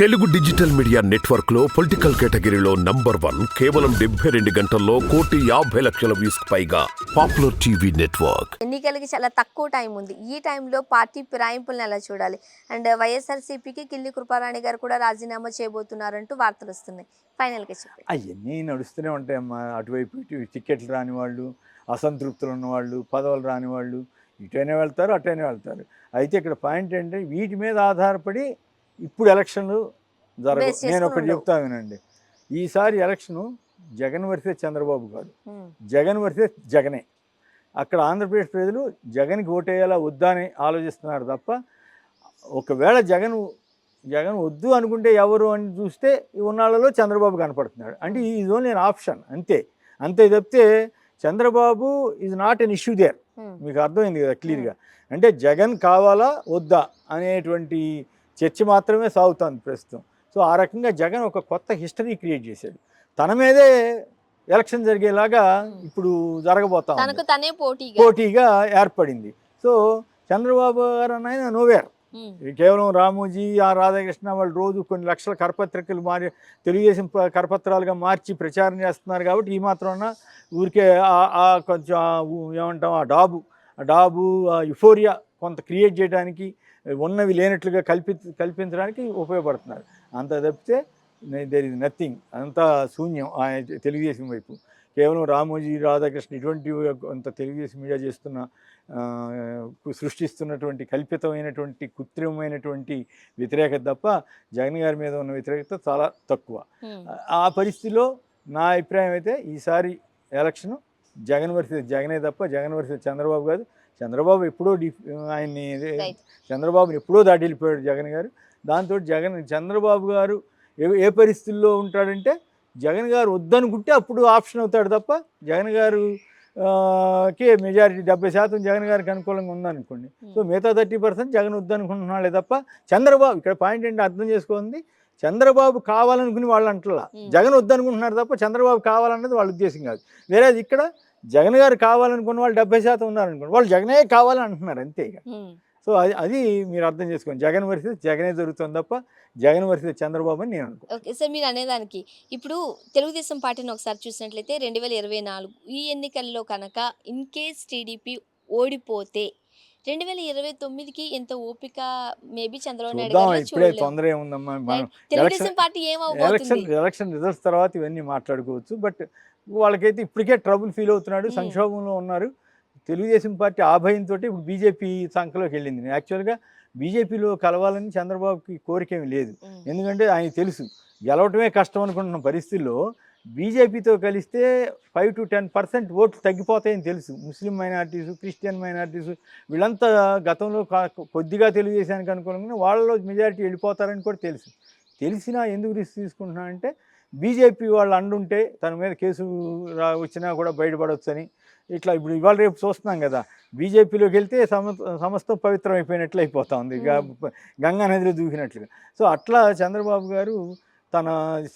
Telugu digital media నెట్వర్క్లో political కేటగిరీలో number one కేవలం డెబ్బై రెండు గంటల్లో కోటి యాభై లక్షల వ్యూస్ పైగా పాపులర్ టీవీ నెట్వర్క్. ఎన్నికలకి చాలా తక్కువ టైం ఉంది. ఈ టైంలో పార్టీ ఫిరాయింపులను ఎలా చూడాలి? అండ్ వైఎస్ఆర్సీపీకి కిల్లి కృపారాణి గారు కూడా రాజీనామా చేయబోతున్నారంటూ వార్తలు వస్తున్నాయి. ఫైనల్గా చెప్పి అవన్నీ నడుస్తూనే ఉంటాయమ్మా అటువైపు ఇటు టికెట్లు రాని వాళ్ళు అసంతృప్తులు ఉన్నవాళ్ళు పదవులు రాని వాళ్ళు ఇటైనా వెళ్తారు అటైనా వెళ్తారు. అయితే ఇక్కడ పాయింట్ ఏంటంటే వీటి మీద ఆధారపడి ఇప్పుడు ఎలక్షన్లు జరగవు. Base నేను ఒకటి చెప్తా వినండి. ఈసారి ఎలక్షను జగన్ వర్సెస్ చంద్రబాబు కాదు జగన్ వర్సెస్ జగనే. అక్కడ ఆంధ్రప్రదేశ్ ప్రజలు జగన్కి ఓటేయాలా వద్దా అని ఆలోచిస్తున్నారు తప్ప ఒకవేళ జగన్ జగన్ వద్దు అనుకుంటే ఎవరు అని చూస్తే ఉన్నాళ్ళలో చంద్రబాబు కనపడుతున్నాడు. అంటే ఈజ్ ఓన్లీ నేను ఆప్షన్ అంతే. అంతే తప్పితే Chandrababu is not an issue there మీకు అర్థమైంది కదా క్లియర్గా అంటే జగన్ కావాలా వద్దా అనేటువంటి చర్చ మాత్రమే సాగుతుంది ప్రస్తుతం. సో ఆ రకంగా జగన్ ఒక కొత్త హిస్టరీ క్రియేట్ చేశాడు. తన మీదే ఎలక్షన్ జరిగేలాగా ఇప్పుడు జరగబోతా ఉంది. తనకు తనే పోటీగా. పోటీగా ఏర్పడింది. సో చంద్రబాబు గారు అన్న ఆయన నోవేర్. కేవలం రామోజీ ఆ రాధాకృష్ణ వాళ్ళు రోజు కొన్ని లక్షల కరపత్రికలు మారి తెలుగుదేశం కరపత్రాలుగా మార్చి ప్రచారం చేస్తున్నారు కాబట్టి ఈ మాత్రం అన్న ఊరికే కొంచెం ఏమంటాం ఆ డాబు ఆ డాబు ఆ యుఫోరియా కొంత క్రియేట్ చేయడానికి ఉన్నవి లేనట్లుగా కల్పి కల్పించడానికి ఉపయోగపడుతున్నారు. అంత తప్పితే దేర్ ఇస్ నథింగ్ అంతా శూన్యం ఆ తెలుగుదేశం వైపు. కేవలం రామోజీ రాధాకృష్ణ ఇటువంటి కొంత తెలుగుదేశం మీడియా చేస్తున్న సృష్టిస్తున్నటువంటి కల్పితమైనటువంటి కృత్రిమమైనటువంటి వ్యతిరేకత తప్ప జగన్ గారి మీద ఉన్న వ్యతిరేకత చాలా తక్కువ. ఆ పరిస్థితిలో నా అభిప్రాయం అయితే ఈసారి ఎలక్షన్ జగన్ వర్సెస్ జగనే తప్ప జగన్ వర్సెస్ చంద్రబాబు కాదు. చంద్రబాబు ఎప్పుడో డి ఆయన్ని. చంద్రబాబుని ఎప్పుడో దాటి వెళ్ళిపోయాడు జగన్ గారు. దాంతో జగన్ చంద్రబాబు గారు ఏ ఏ పరిస్థితుల్లో ఉంటాడంటే జగన్ గారు వద్దనుకుంటే అప్పుడు ఆప్షన్ అవుతాడు తప్ప జగన్ గారు కి మెజారిటీ డెబ్బై శాతం జగన్ గారికి అనుకూలంగా ఉందనుకోండి. సో మిగతా థర్టీ పర్సెంట్ జగన్ వద్దనుకుంటున్నాడే తప్ప చంద్రబాబు ఇక్కడ పాయింట్ ఏంటి అర్థం చేసుకోండి. చంద్రబాబు కావాలనుకుని వాళ్ళు అంటలా. Hmm. జగన్ వద్దనుకుంటున్నారు తప్ప చంద్రబాబు కావాలన్నది వాళ్ళ ఉద్దేశం కాదు. వేరే ఇక్కడ జగన్ గారు కావాలనుకున్న వాళ్ళు డెబ్బై శాతం ఉన్నారనుకోండి వాళ్ళు జగనే కావాలని అంటున్నారు అంతే ఇక. సో అది అది మీరు అర్థం చేసుకోండి. జగన్ వర్సెస్ జగనే జరుగుతుంది తప్ప జగన్ వర్సెస్ చంద్రబాబు అని నేను అనుకో ఓకే సార్ మీరు అనేదానికి ఇప్పుడు తెలుగుదేశం పార్టీని ఒకసారి చూసినట్లయితే రెండు వేల ఇరవై నాలుగు ఈ ఎన్నికల్లో కనుక ఇన్ కేస్ టీడీపీ ఓడిపోతే రెండు వేల ఇరవై తొమ్మిదికి ఎంత ఓపిక మేబీ చంద్రబాబు నాయుడు ఇప్పుడే. తొందర ఏముందమ్మా. Telugu Desam party election election results తర్వాత ఇవన్నీ మాట్లాడుకోవచ్చు. బట్ వాళ్ళకైతే ఇప్పటికే ట్రబుల్ ఫీల్ అవుతున్నాడు. సంక్షోభంలో ఉన్నారు. తెలుగుదేశం పార్టీ ఆ భయంతో ఇప్పుడు బీజేపీ సంఖలోకి వెళ్ళింది. యాక్చువల్గా బీజేపీలో కలవాలని చంద్రబాబుకి కోరిక ఏమీ లేదు. ఎందుకంటే ఆయన తెలుసు. గెలవటమే కష్టం అనుకుంటున్న పరిస్థితుల్లో బీజేపీతో కలిస్తే ఫైవ్ టు టెన్ పర్సెంట్ ఓట్లు తగ్గిపోతాయని తెలుసు. ముస్లిం మైనారిటీస్ క్రిస్టియన్ మైనారిటీస్ వీళ్ళంతా గతంలో కొద్దిగా తెలుగుదేశానికి అనుకూలంగా వాళ్ళలో మెజారిటీ వెళ్ళిపోతారని కూడా తెలుసు. తెలిసినా ఎందుకు రిస్క్ తీసుకుంటున్నా అంటే బీజేపీ వాళ్ళు అండుంటే తన మీద కేసు రా వచ్చినా కూడా బయటపడవచ్చని ఇట్లా ఇప్పుడు ఇవాళ రేపు చూస్తున్నాం కదా. బీజేపీలోకి వెళ్తే సమ సమస్తం పవిత్రం అయిపోయినట్లు అయిపోతా ఉంది గంగా నదిలో దూకినట్లుగా. సో అట్లా చంద్రబాబు గారు తన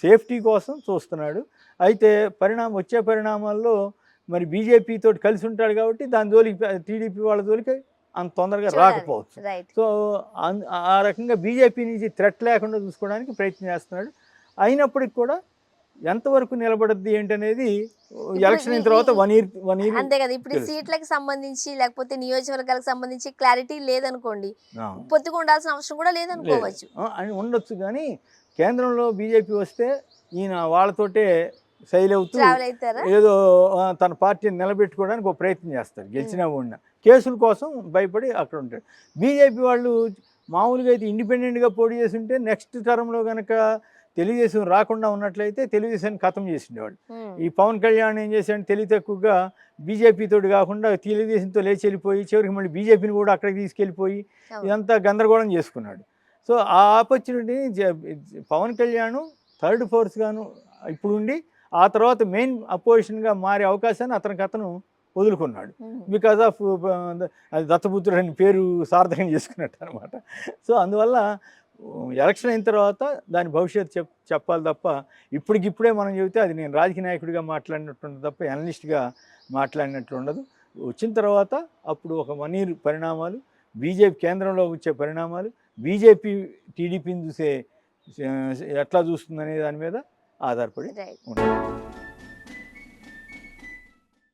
సేఫ్టీ కోసం చూస్తున్నాడు. అయితే పరిణామం వచ్చే పరిణామాల్లో మరి బీజేపీ తోటి కలిసి ఉంటాడు కాబట్టి దాని జోలికి టీడీపీ వాళ్ళ జోలికి అంత తొందరగా. రాకపోవచ్చు. సో ఆ రకంగా బీజేపీ నుంచి థ్రెట్ లేకుండా చూసుకోవడానికి ప్రయత్నం చేస్తున్నాడు. అయినప్పటికి కూడా ఎంతవరకు నిలబడద్ది ఏంటనేది ఎలక్షన్ తర్వాత వన్ ఇయర్ వన్ ఇయర్ అంతే కదా ఇప్పుడు. సీట్లకు సంబంధించి లేకపోతే నియోజకవర్గాలకు సంబంధించి క్లారిటీ లేదనుకోండి పొత్తుకు ఉండాల్సిన అవసరం కూడా లేదనుకోవచ్చు. అని ఉండొచ్చు కానీ కేంద్రంలో బీజేపీ వస్తే ఈయన వాళ్ళతోటే శైలి అవుతూ ఏదో తన పార్టీని నిలబెట్టుకోవడానికి ఒక ప్రయత్నం చేస్తారు గెలిచినా ఓడినా. కేసుల కోసం భయపడి అక్కడ ఉంటాడు బీజేపీ వాళ్ళు మామూలుగా అయితే ఇండిపెండెంట్గా పోటీ చేస్తుంటే నెక్స్ట్ టర్మ్లో కనుక తెలుగుదేశం రాకుండా ఉన్నట్లయితే తెలుగుదేశాన్ని ఖతం చేసిండేవాళ్ళు. ఉమ్, ఈ పవన్ కళ్యాణ్ ఏం చేశాడు తెలివి తక్కువగా బీజేపీ తోటి కాకుండా తెలుగుదేశంతో లేచి వెళ్ళిపోయి చివరికి మళ్ళీ బీజేపీని కూడా అక్కడికి తీసుకెళ్ళిపోయి. ఇదంతా గందరగోళం చేసుకున్నాడు. సో ఆ ఆపర్చునిటీని పవన్ కళ్యాణ్ థర్డ్ ఫోర్స్ గాను ఇప్పుడు ఉండి ఆ తర్వాత మెయిన్ అపోజిషన్గా మారే అవకాశాన్ని అతనికి అతను వదులుకున్నాడు. బికాజ్ ఆఫ్ దత్తపుత్రుడు అని పేరు సార్థకం చేసుకున్నట్టు అనమాట సో అందువల్ల ఎలక్షన్ అయిన తర్వాత దాని భవిష్యత్తు చెప్ చెప్పాలి తప్ప ఇప్పటికిప్పుడే మనం చెబితే అది నేను రాజకీయ నాయకుడిగా మాట్లాడినట్టు ఉండదు తప్ప అనలిస్ట్గా మాట్లాడినట్టు ఉండదు వచ్చిన తర్వాత అప్పుడు ఒక వన్ ఇయర్ పరిణామాలు బీజేపీ కేంద్రంలో వచ్చే పరిణామాలు బీజేపీ టీడీపీని చూసే ఎట్లా చూస్తుంది అనే దాని మీద ఆధారపడి ఉంటుంది.